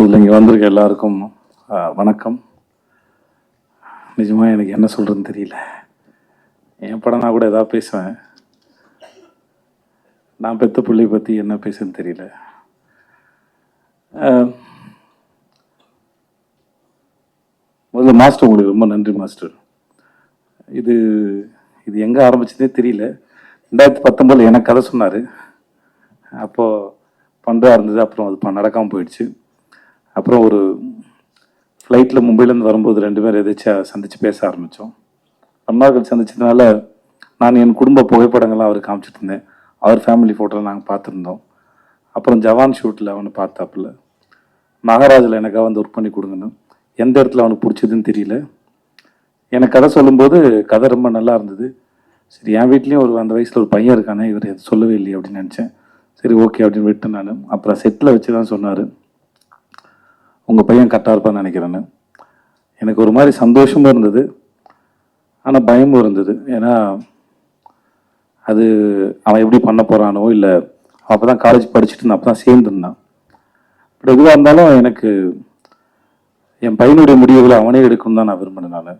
முதல்ல இங்கே வந்திருக்க எல்லாருக்கும் வணக்கம். நிஜமாக எனக்கு என்ன சொல்கிறதுன்னு தெரியல. என் படம்னா கூட எதாவது பேசுவேன். நான் பெத்த பிள்ளை பற்றி என்ன பேசுன்னு தெரியல. முதல்ல மாஸ்டர் உங்களுக்கு ரொம்ப நன்றி மாஸ்டர். இது இது எங்கே ஆரம்பிச்சதே தெரியல. ரெண்டாயிரத்தி பத்தொம்போதில் எனக்கு கதை சொன்னார். அப்போது பண்டாக இருந்தது அப்புறம் அது நடக்காமல் போயிடுச்சு. அப்புறம் ஒரு ஃப்ளைட்டில் மும்பையிலேருந்து வரும்போது ரெண்டு பேரும் எதாச்சும் சந்தித்து பேச ஆரம்பித்தோம் ரொம்ப நாள் கழிச்சு சந்திச்சதுனால நான் என் குடும்ப புகைப்படங்கள்லாம் அவர் காமிச்சிட்டு இருந்தேன். அவர் ஃபேமிலி ஃபோட்டோலாம் நாங்கள் பார்த்துருந்தோம். அப்புறம் ஜவான் ஷூட்டில் அவனை பார்த்தாப்புல. மகாராஜில் எனக்காக வந்து ஒர்க் பண்ணி கொடுங்கன்னு. எந்த இடத்துல அவனுக்கு பிடிச்சதுன்னு தெரியல. எனக்கு கதை சொல்லும்போது கதை ரொம்ப நல்லா இருந்தது. சரி என் வீட்லேயும் ஒரு அந்த வயசில் ஒரு பையன் இருக்கானே இவர் எதுவும் சொல்லவே இல்லையே அப்படின்னு நினச்சேன். சரி ஓகே அப்படின்னு விட்டேன் நான். அப்புறம் செட்டில் வச்சு தான் சொன்னார். உங்கள் பையன் கரெக்டாக இருப்பான்னு நினைக்கிறேன்னு. எனக்கு ஒரு மாதிரி சந்தோஷமும் இருந்தது. ஆனால் பயமும் இருந்தது. ஏன்னா அது அவன் எப்படி பண்ண போகிறானோ இல்லை அப்போ தான் காலேஜ் படிச்சுட்டு நான் அப்போ தான் சேர்ந்துருந்தான் பட் எதுவாக இருந்தாலும் எனக்கு என் பையனுடைய முடிவுகளை அவனே எடுக்கணும் தான் நான் விரும்பினேன் நான்.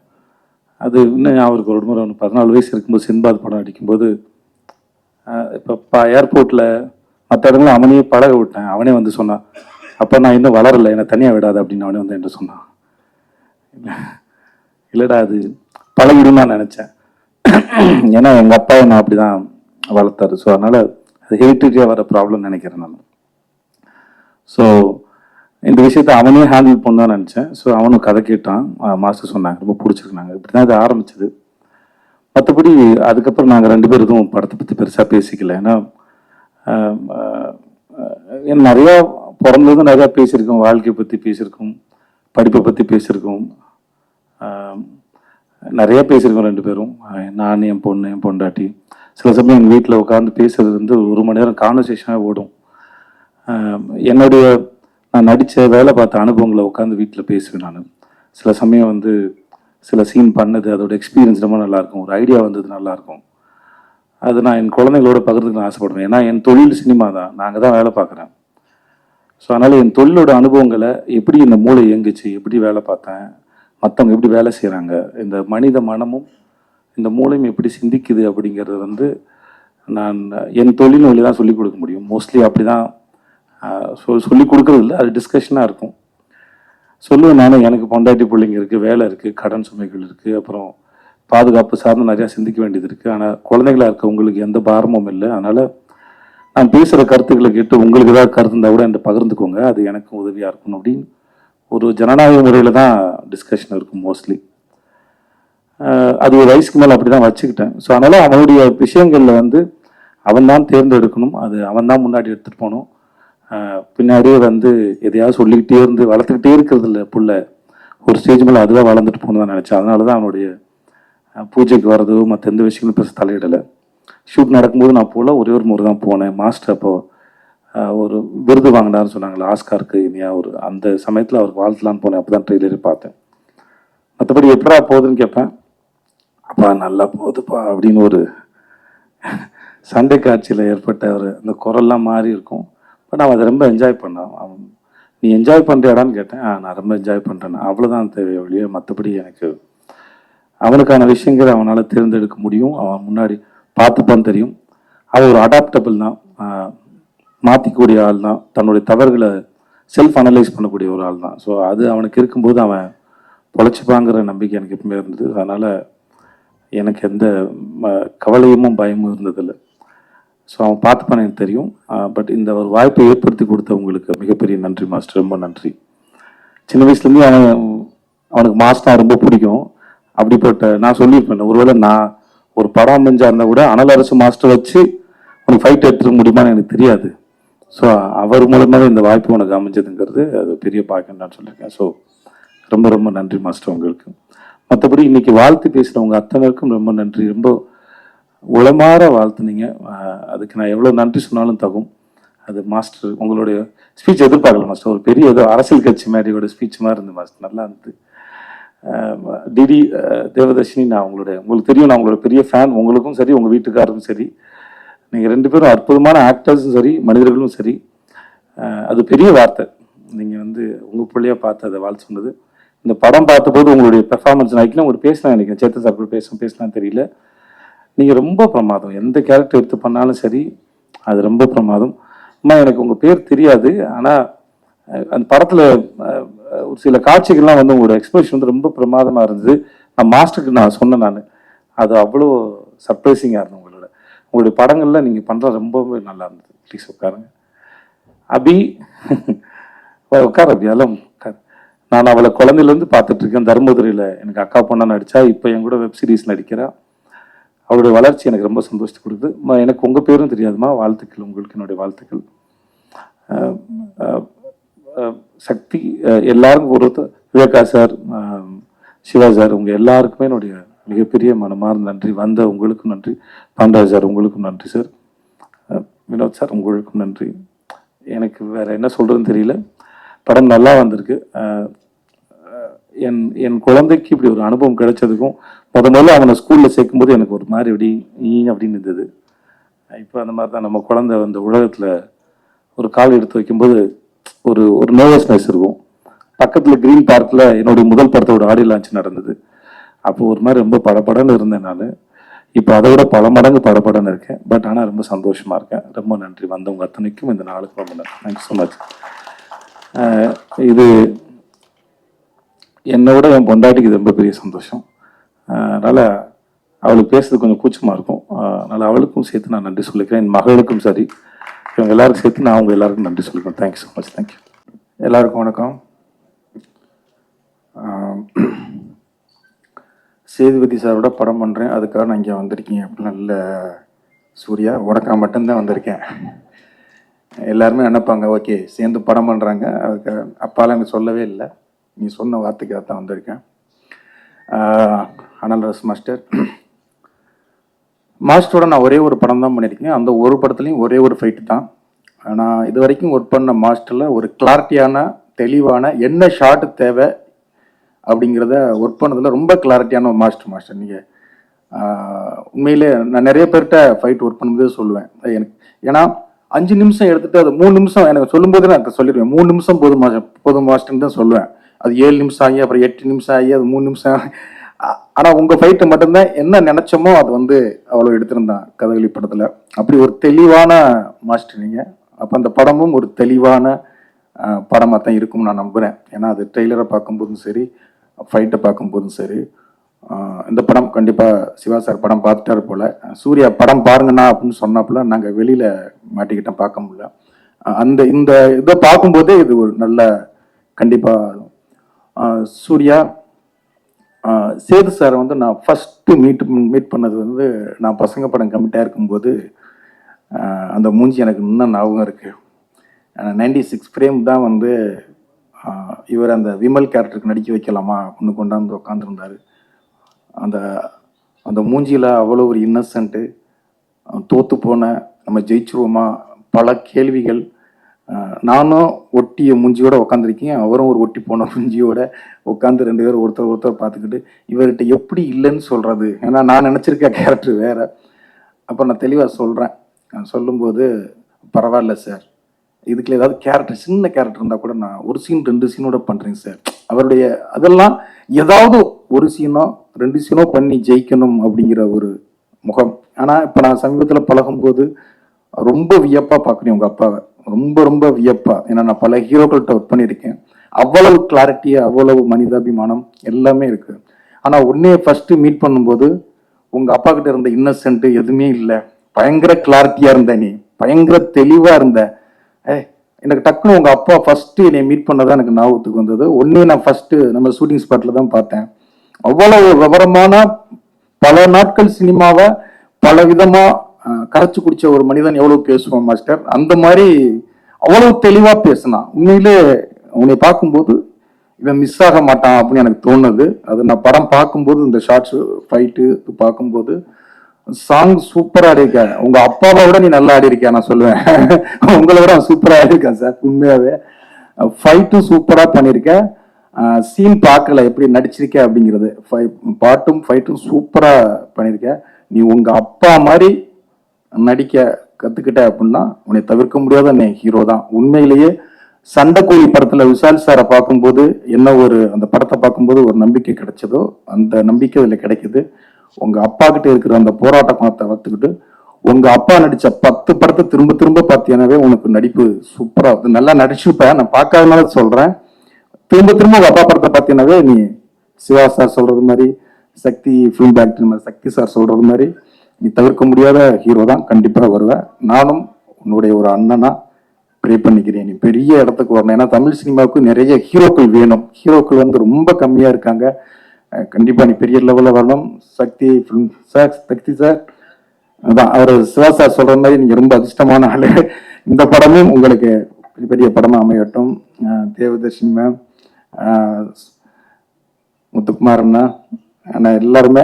அது இன்னும் அவருக்கு ஒரு முறை ஒன்று பதினாலு வயசு இருக்கும்போது சின்பாத் படம் அடிக்கும்போது இப்போ ஏர்போர்ட்டில் மற்ற இடங்களும் அவனையே பழக விட்டேன். அவனே வந்து சொன்னான் அப்போ நான் இன்னும் வளரலை என்னை தனியாக விடாது அப்படின்னு அவனே வந்து என்கிட்ட சொன்னான். இல்லைடா அது பழகிடும் நான் நினச்சேன். ஏன்னா எங்கள் அப்பா நான் அப்படி தான் வளர்த்தாரு. ஸோ அதனால் அது ஹெரிட்டேஜாக வர ப்ராப்ளம் நினைக்கிறேன் நான். ஸோ இந்த விஷயத்தை அவனே ஹேண்டில் பண்ணான்னு நினச்சேன். ஸோ அவனும் கதை கேட்டான். மாஸ்டர் சொன்னாங்க. ரொம்ப பிடிச்சிருந்தாங்க. இப்படி தான் இது ஆரம்பிச்சது. மற்றபடி அதுக்கப்புறம் நாங்கள் ரெண்டு பேரும் எதுவும் படத்தை பற்றி பெருசாக பேசிக்கல. ஏன்னா என் ஏன்னா நிறையா பிறந்ததும் நிறையா பேசியிருக்கோம் வாழ்க்கையை பற்றி பேசியிருக்கோம் படிப்பை பற்றி பேசியிருக்கோம். நிறையா பேசியிருக்கோம் ரெண்டு பேரும். நான் என் பொண்ணு என் பொண்டாட்டி. சில சமயம் எங்கள் வீட்டில் உட்காந்து பேசுறது வந்து ஒரு மணி நேரம் கான்வர்சேஷனாக ஓடும். என்னுடைய நான் நடித்த வேலை பார்த்த அனுபவங்களை உட்காந்து வீட்டில் பேசுவேன் நான். சில சமயம் வந்து சில சீன் பண்ணது அதோட எக்ஸ்பீரியன்ஸ் ரொம்ப நல்லாயிருக்கும். ஒரு ஐடியா வந்தது நல்லாயிருக்கும். அது நான் என் குழந்தைங்களோட பகிர்ந்துக்க நான் ஆசைப்படுவேன். ஏன்னா என் தொழில் சினிமா தான். நாங்கள் தான் வேலை பார்க்குறேன் ஸோ அதனால் என் தொழிலோட அனுபவங்களை எப்படி இந்த மூளை இயங்குச்சு எப்படி வேலை பார்த்தேன் மற்றவங்க எப்படி வேலை செய்கிறாங்க இந்த மனித மனமும் இந்த மூளையும் எப்படி சிந்திக்குது அப்படிங்கிறது வந்து நான் என் தொழில் வழி தான் சொல்லிக் கொடுக்க முடியும். மோஸ்ட்லி அப்படி தான் சொல் சொல்லிக் கொடுக்கறது இல்லை அது டிஸ்கஷனாக இருக்கும். சொல்லுவேன் நானும் எனக்கு பொண்டாட்டி பிள்ளைங்க இருக்குது வேலை இருக்குது கடன் சுமைகள் இருக்குது அப்புறம் பாதுகாப்பு சார்ந்து நிறையா சிந்திக்க வேண்டியது இருக்குது ஆனால் குழந்தைகளாக இருக்க உங்களுக்கு எந்த பாரமும் இல்லை. அதனால் நான் பேசுகிற கருத்துக்களை கேட்டு உங்களுக்கு ஏதாவது கருத்து இருந்தால் கூட என்கிட்ட பகிர்ந்துக்கோங்க. அது எனக்கும் உதவியாக இருக்கணும் அப்படின்னு ஒரு ஜனநாயக முறையில் தான் டிஸ்கஷன் இருக்கும் மோஸ்ட்லி அது ஒரு வயசுக்கு மேலே அப்படி தான் வச்சுக்கிட்டேன். ஸோ அதனால் அவனுடைய விஷயங்களில் வந்து அவன் தான் தேர்ந்தெடுக்கணும். அது அவன் தான் முன்னாடி எடுத்துகிட்டு போகணும். பின்னாடியே வந்து எதையாவது சொல்லிக்கிட்டே இருந்து வளர்த்துக்கிட்டே இருக்கிறது இல்லை புள்ள. ஒரு ஸ்டேஜ் மேலே அதுவாக வளர்ந்துட்டு போகணும் தான் நினச்சேன். அதனால தான் அவனுடைய பூஜைக்கு வர்றதோ மற்ற எந்த விஷயங்களும் பெருசு தலையிடலை. ஷூட் நடக்கும்போது நான் போகல ஒரே ஒரு முறை தான் போனேன். மாஸ்டர் அப்போ ஒரு விருது வாங்கினார்னு சொன்னாங்களே ஆஸ்காருக்கு இனியா ஒரு அந்த சமயத்தில் அவர் வாழ்த்தலான்னு போனேன். அப்போ தான் பார்த்தேன். மற்றபடி எப்படா போகுதுன்னு கேட்பேன் அப்பா நல்லா போகுதுப்பா அப்படின்னு ஒரு சண்டை காட்சியில் ஏற்பட்ட ஒரு அந்த குரல்லாம் மாறி இருக்கும். பட் அவன் அதை ரொம்ப என்ஜாய் பண்ணான். அவன் நீ என்ஜாய் பண்ணுறியாடான்னு கேட்டேன். ஆ நான் ரொம்ப என்ஜாய் பண்ணுறேன் அவ்வளோதான் தேவை ஒழிய மற்றபடி எனக்கு அவனுக்கான விஷயங்களை அவனால் தேர்ந்தெடுக்க முடியும். அவன் முன்னாடி பார்த்துப்பான்னு தெரியும். அவன் ஒரு அடாப்டபிள் தான் மாற்றிக்கூடிய ஆள் தான் தன்னுடைய தவறுகளை செல்ஃப் அனலைஸ் பண்ணக்கூடிய ஒரு ஆள் தான் ஸோ அது அவனுக்கு இருக்கும்போது அவன் பொழைச்சிப்பாங்கிற நம்பிக்கை எனக்கு எப்பவுமே இருந்தது. அதனால் எனக்கு எந்த ம- கவலையும் பயமும் இருந்ததில்லை. ஸோ அவன் பார்த்துப்பான எனக்கு தெரியும். பட் இந்த ஒரு வாய்ப்பை ஏற்படுத்தி கொடுத்தவங்களுக்கு மிகப்பெரிய நன்றி மாஸ்டர் ரொம்ப நன்றி. சின்ன வயசுலேருந்து அவன் அவனுக்கு மாஸ்டர் ரொம்ப பிடிக்கும். அப்படிப்பட்ட நான் சொல்லியிருப்பேன் ஒருவேளை நான் ஒரு படம் அமைஞ்சா இருந்தால் கூட அனல் அரசு மாஸ்டர் வச்சு உனக்கு ஃபைட் எடுத்துக்க முடியுமான்னு எனக்கு தெரியாது. ஸோ அவர் மூலமாக இந்த வாய்ப்பு உனக்கு அமைஞ்சதுங்கிறது அது பெரிய பாக்கியம் நான் சொல்லியிருக்கேன் ஸோ ரொம்ப ரொம்ப நன்றி மாஸ்டர் உங்களுக்கு. மற்றபடி இன்னைக்கு வாழ்த்து பேசுகிறவங்க அத்தனைக்கும் ரொம்ப நன்றி. ரொம்ப உளமாற வாழ்த்துனீங்க. அதுக்கு நான் எவ்வளோ நன்றி சொன்னாலும் தகும். அது மாஸ்டர் உங்களுடைய ஸ்பீச் எதிர்பார்க்கல மாஸ்டர் ஒரு பெரிய ஏதோ அரசியல் கட்சி மாதிரியோட ஸ்பீச் மாதிரி இருந்தது மாஸ்டர் நல்லா இருந்தது. டிடி தேவதர்ஷினி நான் உங்களுடைய உங்களுக்கு தெரியும் நான் உங்களோட பெரிய ஃபேன் உங்களுக்கும் சரி உங்கள் வீட்டுக்காரரும் சரி. நீங்கள் ரெண்டு பேரும் அற்புதமான ஆக்டர்ஸும் சரி மனிதர்களும் சரி. அது பெரிய வார்த்தை. நீங்கள் வந்து உங்கள் பிள்ளையாக பார்த்து அதை வாழ் சொன்னது. இந்த படம் பார்த்தபோது உங்களுடைய பெர்ஃபார்மன்ஸ் நான் ஒரு பேசலாம் நினைக்கிறேன். சேத்தன் சார் கூட பேச பேசலாம் தெரியல. நீங்கள் ரொம்ப பிரமாதம். எந்த கேரக்டர் எடுத்து பண்ணாலும் சரி அது ரொம்ப பிரமாதம். அம்மா எனக்கு உங்கள் பேர் தெரியாது. ஆனால் அந்த படத்தில் ஒரு சில காட்சிகள்லாம் வந்து உங்களோட எக்ஸ்பிரஷன் வந்து ரொம்ப பிரமாதமாக இருந்தது. நான் மாஸ்டருக்கு நான் சொன்னேன் நான். அது அவ்வளோ சர்ப்ரைசிங்காக இருந்தது உங்களோட. உங்களுடைய படங்களில் நீங்கள் பண்ணுறது ரொம்பவே நல்லா இருந்தது. ப்ளீஸ் உட்காருங்க. அபி உட்கார் அபி. அதெல்லாம் உட்கார். நான் அவளை குழந்தையிலேருந்து பார்த்துட்ருக்கேன் தருமபுரியில் எனக்கு அக்கா பொண்ணாக நடித்தா இப்போ என் கூட வெப் சீரிஸ் நடிக்கிறா. அவளுடைய வளர்ச்சி எனக்கு ரொம்ப சந்தோஷத்தை கொடுக்குது. எனக்கு உங்கள் பேரும் தெரியாதுமா? வாழ்த்துக்கள். உங்களுக்கு என்னுடைய வாழ்த்துக்கள். சக்தி எல்லாருக்கும் ஒருத்தர் விவேகா சார் சிவா சார் உங்கள் எல்லாருக்குமே என்னுடைய மிகப்பெரிய மனமார்ந்த நன்றி. வந்த உங்களுக்கும் நன்றி. பாண்டராஜ் சார் உங்களுக்கும் நன்றி சார். வினோத் சார் உங்களுக்கும் நன்றி. எனக்கு வேற என்ன சொல்கிறதுன்னு தெரியல. படம் நல்லா வந்திருக்கு. என் என் குழந்தைக்கு இப்படி ஒரு அனுபவம் கிடைச்சதுக்கும் முத முதல்ல அவனை ஸ்கூலில் சேர்க்கும்போது எனக்கு ஒரு மாதிரி அப்படி நீ அப்படின்னு இருந்தது. இப்போ அந்த மாதிரி தான் நம்ம குழந்தை அந்த உலகத்தில் ஒரு கால் எடுத்து வைக்கும்போது ஒரு ஒரு நர்வஸ்னஸ் இருக்கும். பக்கத்தில் க்ரீன் பார்க்கில் என்னுடைய முதல் படத்தோட ஆடியோ லான்ச் நடந்தது. அப்போ ஒரு மாதிரி ரொம்ப படப்படன்னு இருந்தேன் நான் இப்போ அதை விட பல மடங்கு படப்படன்னு இருக்கேன். பட் ஆனால் ரொம்ப சந்தோஷமாக இருக்கேன். ரொம்ப நன்றி. வந்தவங்க அத்தனைக்கும் இந்த நாளுக்கு ரொம்ப நன்றி. தேங்க்யூ ஸோ மச் இது என்னை விட என் பொண்டாட்டிக்கு இது ரொம்ப பெரிய சந்தோஷம். அதனால் அவளுக்கு பேசுறது கொஞ்சம் கூச்சமாக இருக்கும். அதனால் அவளுக்கும் சேர்த்து நான் நன்றி சொல்லிக்கிறேன். என் மகளுக்கும் சரி. இவங்க எல்லாருக்கும் சேர்த்து நான் அவங்க எல்லாருக்கும் நன்றி சொல்கிறேன் தேங்க்யூ ஸோ மச் தேங்க்யூ எல்லாருக்கும் வணக்கம். சேதுபதி சாரோட படம் பண்ணுறேன் அதுக்காக நான் இங்கே வந்திருக்கீங்க அப்படிலாம் இல்லை சூர்யா உனக்கா மட்டும்தான் வந்திருக்கேன். எல்லாருமே நினைப்பாங்க ஓகே சேர்ந்து படம் பண்ணுறாங்க அதுக்கு அப்பாலாம் எனக்கு சொல்லவே இல்லை. நீ சொன்ன வார்த்தைக்காக தான் வந்திருக்கேன் அனல் ரஸ் மாஸ்டர். மாஸ்டரோட நான் ஒரே ஒரு படம் தான் பண்ணியிருக்கேன். அந்த ஒரு படத்துலையும் ஒரே ஒரு ஃபைட்டு தான். நான் இது வரைக்கும் ஒர்க் பண்ண மாஸ்டரில் ஒரு கிளாரிட்டியான தெளிவான என்ன ஷாட் தேவை? அப்படிங்கிறத ஒர்க் பண்ணதில் ரொம்ப கிளாரிட்டியான ஒரு மாஸ்டர் மாஸ்டர் நீங்கள் உண்மையிலே நான் நிறைய பேர்கிட்ட ஃபைட் ஒர்க் பண்ணும்போதே சொல்லுவேன். எனக்கு ஏன்னா அஞ்சு நிமிஷம் எடுத்துட்டு அது மூணு நிமிஷம் எனக்கு சொல்லும்போது நான் சொல்லிடுவேன். மூணு நிமிஷம் போதும் மாஸ்டர் போதும் மாஸ்டர்னு தான் சொல்லுவேன். அது ஏழு நிமிஷம் ஆகி அப்புறம் எட்டு நிமிஷம் ஆகி அது மூணு நிமிஷம் ஆனால் உங்கள் ஃபைட்டு ஃபைட்டை மட்டும்தான் என்ன நினச்சோமோ அது வந்து அவ்வளோ எடுத்திருந்தான் கதகளி படத்தில். அப்படி ஒரு தெளிவான மாஸ்டர் நீங்கள் அப்போ அந்த படமும் ஒரு தெளிவான படமாக தான் இருக்கும்னு நான் நம்புகிறேன் ஏன்னா அது ட்ரெய்லரை பார்க்கும்போதும் சரி ஃபைட்டை பார்க்கும்போதும் சரி இந்த படம் கண்டிப்பாக சிவா சார் படம் பார்த்துட்டாரு போல். சூர்யா படம் பாருங்கண்ணா அப்படின்னு சொன்னாப்புல நாங்கள் வெளியில் மாட்டிக்கிட்டோம் பார்க்க முடியல. அந்த இந்த இதை பார்க்கும்போதே இது ஒரு நல்ல கண்டிப்பாக சூர்யா சேது சாரை வந்து நான் ஃபஸ்ட்டு மீட் மீட் பண்ணது வந்து நான் பசங்க படம் கமிட்டாக இருக்கும்போது அந்த மூஞ்சி எனக்கு இன்னும் ஞாபகம் இருக்குது நைன்டி சிக்ஸ் ஃப்ரேம் தான் வந்து இவர் அந்த விமல் கேரக்டருக்கு நடிக்க வைக்கலாமா அப்படின்னு கொண்டாந்து உட்காந்துருந்தாரு அந்த அந்த மூஞ்சியில் அவ்வளோ ஒரு இன்னசென்ட்டு தோற்று போன நம்ம ஜெயிச்சிருவோமா பல கேள்விகள் நானும் ஒட்டிய மூஞ்சியோட உட்காந்துருக்கேன் அவரும் ஒரு ஒட்டி போன மூஞ்சியோட உட்காந்து ரெண்டு பேரும் ஒருத்தர் ஒருத்தர் பார்த்துக்கிட்டு இவர்கிட்ட எப்படி இல்லைன்னு சொல்கிறது ஏன்னா நான் நினச்சிருக்க கேரக்டர் வேறு. அப்போ நான் தெளிவாக சொல்கிறேன் சொல்லும்போது பரவாயில்ல சார் இதுக்குள்ள ஏதாவது கேரக்டர் சின்ன கேரக்டர் இருந்தால் கூட நான் ஒரு சீன் ரெண்டு சீனோட பண்ணுறேங்க சார் அவருடைய அதெல்லாம் ஏதாவது ஒரு சீனோ ரெண்டு சீனோ பண்ணி ஜெயிக்கணும் அப்படிங்கிற ஒரு முகம். ஆனால் இப்போ நான் சமீபத்தில் பழகும்போது ரொம்ப வியப்பாக பார்க்குறேன் உங்கள் அப்பாவை. ரொம்ப ரொம்ப வியப்பா. ஏன்னா நான் பல ஹீரோக்கள்கிட்ட ஒர்க் பண்ணியிருக்கேன். அவ்வளவு கிளாரிட்டி அவ்வளவு மனிதாபிமானம் எல்லாமே இருக்கு. ஆனால் உன்னைய ஃபர்ஸ்ட் மீட் பண்ணும்போது உங்க அப்பா கிட்ட இருந்த இன்னசென்ட் எதுவுமே இல்லை. பயங்கர கிளாரிட்டியா இருந்த நீ. பயங்கர தெளிவா இருந்த. ஏ எனக்கு டக்குன்னு உங்க அப்பா ஃபர்ஸ்ட் என்னை மீட் பண்ணதான் எனக்கு ஞாபகத்துக்கு வந்தது. ஒன்னே நான் ஃபர்ஸ்ட் நம்ம ஷூட்டிங் ஸ்பாட்ல தான் பார்த்தேன். அவ்வளவு விவரமான பல நாட்கள் சினிமாவை பல விதமா கரைச்சி குடிச்ச ஒரு மனிதன் எவ்வளவு பேசுவான் மாஸ்டர் அந்த மாதிரி அவ்வளவு தெளிவா பேசினான். உண்மையிலே உன்னை பார்க்கும்போது இவன் மிஸ் ஆக மாட்டான் அப்படின்னு எனக்கு தோணுது. அது நான் படம் பார்க்கும்போது இந்த ஷார்ட்ஸ் ஃபைட்டு பார்க்கும்போது சாங் சூப்பராக ஆடியிருக்கேன் உங்க அப்பாவை விட நீ நல்லா ஆடியிருக்கியா நான் சொல்லுவேன். உங்களை விட சூப்பராக ஆடியிருக்கேன் சார் உண்மையாகவே ஃபைட்டும் சூப்பராக பண்ணியிருக்கேன். சீன் பார்க்கல எப்படி நடிச்சிருக்க அப்படிங்கிறது. ஃபை பாட்டும் ஃபைட்டும் சூப்பராக பண்ணியிருக்கேன். நீ உங்கள் அப்பா மாதிரி நடிக்க கத்துக்கிட்ட அப்படின்னா உன்னை தவிர்க்க முடியாத நீ ஹீரோ தான். உண்மையிலேயே சண்டைக்கோழி படத்துல விஷால் சாரை பார்க்கும்போது என்ன ஒரு அந்த படத்தை பார்க்கும்போது ஒரு நம்பிக்கை கிடைச்சதோ அந்த நம்பிக்கை இதில் கிடைக்குது. உங்க அப்பா கிட்ட இருக்கிற அந்த போராட்ட குணத்தை வளர்த்துக்கிட்டு உங்க அப்பா நடிச்ச பத்து படத்தை திரும்ப திரும்ப பார்த்தீங்கன்னாவே உனக்கு நடிப்பு சூப்பரா நல்லா நடிச்சுப்பேன் நான் பார்க்காதனால சொல்றேன். திரும்ப திரும்ப உங்க அப்பா படத்தை பார்த்தீங்கன்னாவே நீ சிவா சார் சொல்றது மாதிரி சக்தி ஃபிலிம் பேக்டரி மாதிரி சக்தி சார் சொல்றது மாதிரி நீ தவிர்க்க முடியாத ஹீரோ தான் கண்டிப்பாக வருவேன் நானும் உன்னுடைய ஒரு அண்ணனா ப்ரே பண்ணிக்கிறேன். நீ பெரிய இடத்துக்கு வரணும். ஏன்னா தமிழ் சினிமாவுக்கு நிறைய ஹீரோக்கள் வேணும். ஹீரோக்கள் வந்து ரொம்ப கம்மியாக இருக்காங்க. கண்டிப்பாக நீ பெரிய லெவலில் வரணும். Sakthi film sir Sakthi sir அதான் அவர் சிவா சார் சொல்கிற மாதிரி நீங்கள் ரொம்ப அதிர்ஷ்டமான ஆளு. இந்த படமும் உங்களுக்கு பெரிய பெரிய படமாக அமையட்டும். தேவதர்ஷினி மேம் முத்துக்குமார் அண்ணா. நான் எல்லாருமே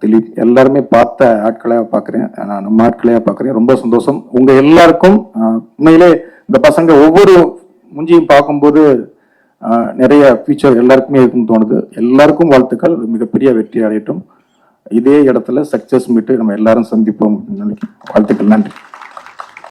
திலீப் எல்லாருமே பார்த்த ஆட்களையா பார்க்குறேன். நான் நம்ம ஆட்களையா பார்க்குறேன். ரொம்ப சந்தோஷம். உங்க எல்லாருக்கும் உண்மையிலே இந்த பசங்க ஒவ்வொரு முஞ்சியும் பார்க்கும்போது நிறைய ஃபியூச்சர் எல்லாருக்குமே இருக்குன்னு தோணுது. எல்லாருக்கும் வாழ்த்துக்கள். மிகப்பெரிய வெற்றி அடையட்டும். இதே இடத்துல சக்சஸ் மீட்டு நம்ம எல்லாரும் சந்திப்போம் வாழ்த்துக்கள். நன்றி.